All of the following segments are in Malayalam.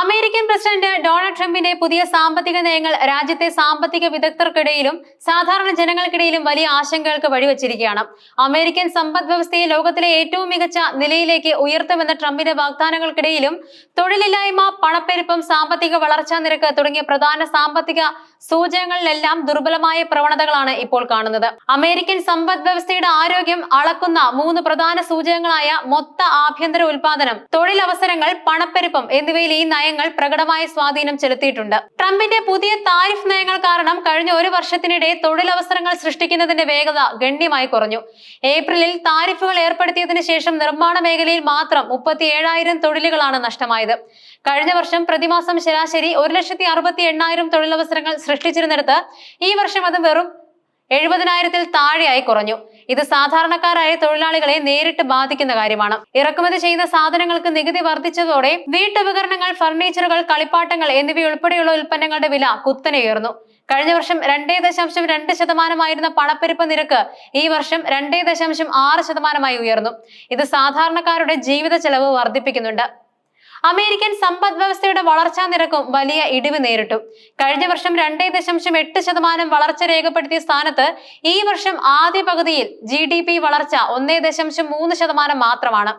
അമേരിക്കൻ പ്രസിഡന്റ് ഡൊണാൾഡ് ട്രംപിന്റെ പുതിയ സാമ്പത്തിക നയങ്ങൾ രാജ്യത്തെ സാമ്പത്തിക വിദഗ്ധർക്കിടയിലും സാധാരണ ജനങ്ങൾക്കിടയിലും വലിയ ആശങ്കകൾക്ക് വഴിവെച്ചിരിക്കുകയാണ്. അമേരിക്കൻ സമ്പദ് വ്യവസ്ഥയെ ലോകത്തിലെ ഏറ്റവും മികച്ച നിലയിലേക്ക് ഉയർത്തുമെന്ന ട്രംപിന്റെ വാഗ്ദാനങ്ങൾക്കിടയിലും തൊഴിലില്ലായ്മ പണപ്പെരുപ്പം സാമ്പത്തിക വളർച്ചാ നിരക്ക് തുടങ്ങിയ പ്രധാന സാമ്പത്തിക സൂചകങ്ങളിലെല്ലാം ദുർബലമായ പ്രവണതകളാണ് ഇപ്പോൾ കാണുന്നത്. അമേരിക്കൻ സമ്പദ് വ്യവസ്ഥയുടെ ആരോഗ്യം അളക്കുന്ന മൂന്ന് പ്രധാന സൂചകങ്ങളായ മൊത്ത ആഭ്യന്തര ഉൽപാദനം തൊഴിലവസരങ്ങൾ പണപ്പെരുപ്പം എന്നിവയിൽ ഈ നയങ്ങൾ പ്രകടമായ സ്വാധീനം ചെലുത്തിയിട്ടുണ്ട്. ട്രംപിന്റെ പുതിയ താരിഫ് നയങ്ങൾ കാരണം കഴിഞ്ഞ ഒരു വർഷത്തിനിടെ തൊഴിലവസരങ്ങൾ സൃഷ്ടിക്കുന്നതിന്റെ വേഗത ഗണ്യമായി കുറഞ്ഞു. ഏപ്രിലിൽ താരിഫുകൾ ഏർപ്പെടുത്തിയതിനു ശേഷം നിർമ്മാണ മേഖലയിൽ മാത്രം മുപ്പത്തി ഏഴായിരം തൊഴിലുകളാണ് നഷ്ടമായത്. കഴിഞ്ഞ വർഷം പ്രതിമാസം ശരാശരി ഒരു ലക്ഷത്തി അറുപത്തി എണ്ണായിരം തൊഴിലവസരങ്ങൾ സൃഷ്ടിച്ചിരുന്നിടത്ത് ഈ വർഷം അത് വെറും എഴുപതിനായിരത്തിൽ താഴെയായി കുറഞ്ഞു. ഇത് സാധാരണക്കാരായ തൊഴിലാളികളെ നേരിട്ട് ബാധിക്കുന്ന കാര്യമാണ്. ഇറക്കുമതി ചെയ്യുന്ന സാധനങ്ങൾക്ക് നികുതി വർദ്ധിച്ചതോടെ വീട്ടുപകരണങ്ങൾ ഫർണിച്ചറുകൾ കളിപ്പാട്ടങ്ങൾ എന്നിവയുൾപ്പെടെയുള്ള ഉൽപ്പന്നങ്ങളുടെ വില കുത്തനെ ഉയർന്നു. കഴിഞ്ഞ വർഷം രണ്ടേ ദശാംശം രണ്ട് ശതമാനമായിരുന്ന പണപ്പെരുപ്പ നിരക്ക് ഈ വർഷം രണ്ടേ ദശാംശം ആറ് ശതമാനമായി ഉയർന്നു. ഇത് സാധാരണക്കാരുടെ ജീവിത ചെലവ് വർദ്ധിപ്പിക്കുന്നുണ്ട്. അമേരിക്കൻ സമ്പദ് വ്യവസ്ഥയുടെ വളർച്ചാ നിരക്കും വലിയ ഇടിവ് നേരിട്ടു. കഴിഞ്ഞ വർഷം രണ്ടേ ദശാംശം എട്ട് ശതമാനം വളർച്ച രേഖപ്പെടുത്തിയ സ്ഥാനത്ത് ഈ വർഷം ആദ്യ പകുതിയിൽ ജി ഡി പി വളർച്ച ഒന്നേ ദശാംശം മൂന്ന് ശതമാനം മാത്രമാണ്.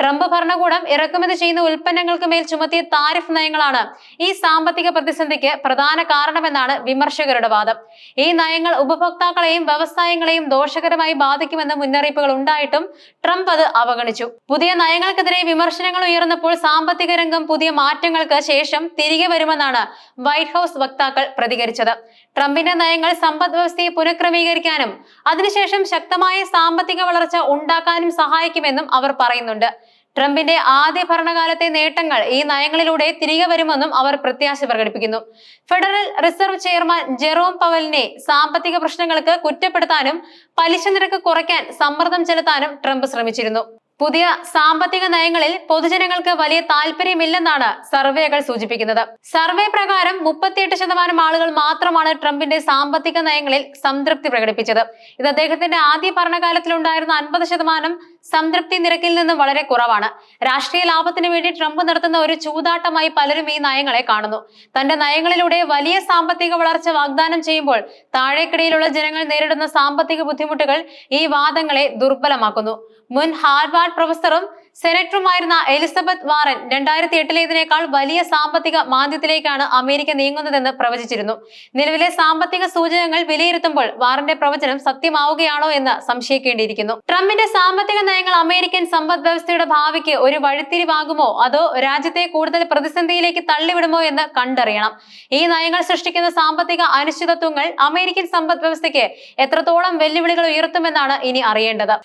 ട്രംപ് ഭരണകൂടം ഇറക്കുമതി ചെയ്യുന്ന ഉൽപ്പന്നങ്ങൾക്ക് മേൽ ചുമത്തിയ താരിഫ് നയങ്ങളാണ് ഈ സാമ്പത്തിക പ്രതിസന്ധിക്ക് പ്രധാന കാരണമെന്നാണ് വിമർശകരുടെ വാദം. ഈ നയങ്ങൾ ഉപഭോക്താക്കളെയും വ്യവസായങ്ങളെയും ദോഷകരമായി ബാധിക്കുമെന്ന മുന്നറിയിപ്പുകൾ ഉണ്ടായിട്ടും ട്രംപ് അത് അവഗണിച്ചു. പുതിയ നയങ്ങൾക്കെതിരെ വിമർശനങ്ങൾ ഉയർന്നപ്പോൾ സാമ്പത്തിക രംഗം പുതിയ മാറ്റങ്ങൾക്ക് ശേഷം തിരികെ വരുമെന്നാണ് വൈറ്റ് ഹൗസ് വക്താക്കൾ പ്രതികരിച്ചത്. ട്രംപിന്റെ നയങ്ങൾ സമ്പദ് വ്യവസ്ഥയെ പുനഃക്രമീകരിക്കാനും അതിനുശേഷം ശക്തമായ സാമ്പത്തിക വളർച്ച ഉണ്ടാക്കാനും സഹായിക്കുമെന്നും അവർ പറയുന്നുണ്ട്. ട്രംപിന്റെ ആദ്യ ഭരണകാലത്തെ നേട്ടങ്ങൾ ഈ നയങ്ങളിലൂടെ തിരികെ വരുമെന്നും അവർ പ്രത്യാശ പ്രകടിപ്പിക്കുന്നു. ഫെഡറൽ റിസർവ് ചെയർമാൻ ജെറോം പവലിനെ സാമ്പത്തിക പ്രശ്നങ്ങൾക്ക് കുറ്റപ്പെടുത്താനും പലിശ നിരക്ക് കുറയ്ക്കാൻ സമ്മർദ്ദം ചെലുത്താനും ട്രംപ് ശ്രമിച്ചിരുന്നു. പുതിയ സാമ്പത്തിക നയങ്ങളിൽ പൊതുജനങ്ങൾക്ക് വലിയ താല്പര്യമില്ലെന്നാണ് സർവേകൾ സൂചിപ്പിക്കുന്നത്. സർവേ പ്രകാരം മുപ്പത്തിയെട്ട് ശതമാനം ആളുകൾ മാത്രമാണ് ട്രംപിന്റെ സാമ്പത്തിക നയങ്ങളിൽ സംതൃപ്തി പ്രകടിപ്പിച്ചത്. ഇത് അദ്ദേഹത്തിന്റെ ആദ്യ ഭരണകാലത്തിലുണ്ടായിരുന്ന അൻപത് ശതമാനം സംതൃപ്തി നിരക്കിൽ നിന്ന് വളരെ കുറവാണ്. രാഷ്ട്രീയ ലാഭത്തിന് വേണ്ടി ട്രംപ് നടത്തുന്ന ഒരു ചൂതാട്ടമായി പലരും ഈ നയങ്ങളെ കാണുന്നു. തന്റെ നയങ്ങളിലൂടെ വലിയ സാമ്പത്തിക വളർച്ച വാഗ്ദാനം ചെയ്യുമ്പോൾ താഴേക്കിടയിലുള്ള ജനങ്ങൾ നേരിടുന്ന സാമ്പത്തിക ബുദ്ധിമുട്ടുകൾ ഈ വാദങ്ങളെ ദുർബലമാക്കുന്നു. മുൻ ഹാർവാർഡ് പ്രൊഫസറും സെനറ്ററുമായിരുന്ന എലിസബത്ത് വാറൻ രണ്ടായിരത്തി എട്ടിലെ ഇതിനേക്കാൾ വലിയ സാമ്പത്തിക മാന്ദ്യത്തിലേക്കാണ് അമേരിക്ക നീങ്ങുന്നതെന്ന് പ്രവചിച്ചിരുന്നു. നിലവിലെ സാമ്പത്തിക സൂചകങ്ങൾ വിലയിരുത്തുമ്പോൾ വാറന്റെ പ്രവചനം സത്യമാവുകയാണോ എന്ന് സംശയിക്കേണ്ടിയിരിക്കുന്നു. ട്രംപിന്റെ സാമ്പത്തിക നയങ്ങൾ അമേരിക്കൻ സമ്പദ് വ്യവസ്ഥയുടെ ഭാവിക്ക് ഒരു വഴിത്തിരിവാകുമോ? അതോ രാജ്യത്തെ കൂടുതൽ പ്രതിസന്ധിയിലേക്ക് തള്ളിവിടുമോ എന്ന് കണ്ടറിയണം. ഈ നയങ്ങൾ സൃഷ്ടിക്കുന്ന സാമ്പത്തിക അനിശ്ചിതത്വങ്ങൾ അമേരിക്കൻ സമ്പദ് വ്യവസ്ഥയ്ക്ക് എത്രത്തോളം വെല്ലുവിളികൾ ഉയർത്തുമെന്നാണ് ഇനി അറിയേണ്ടത്.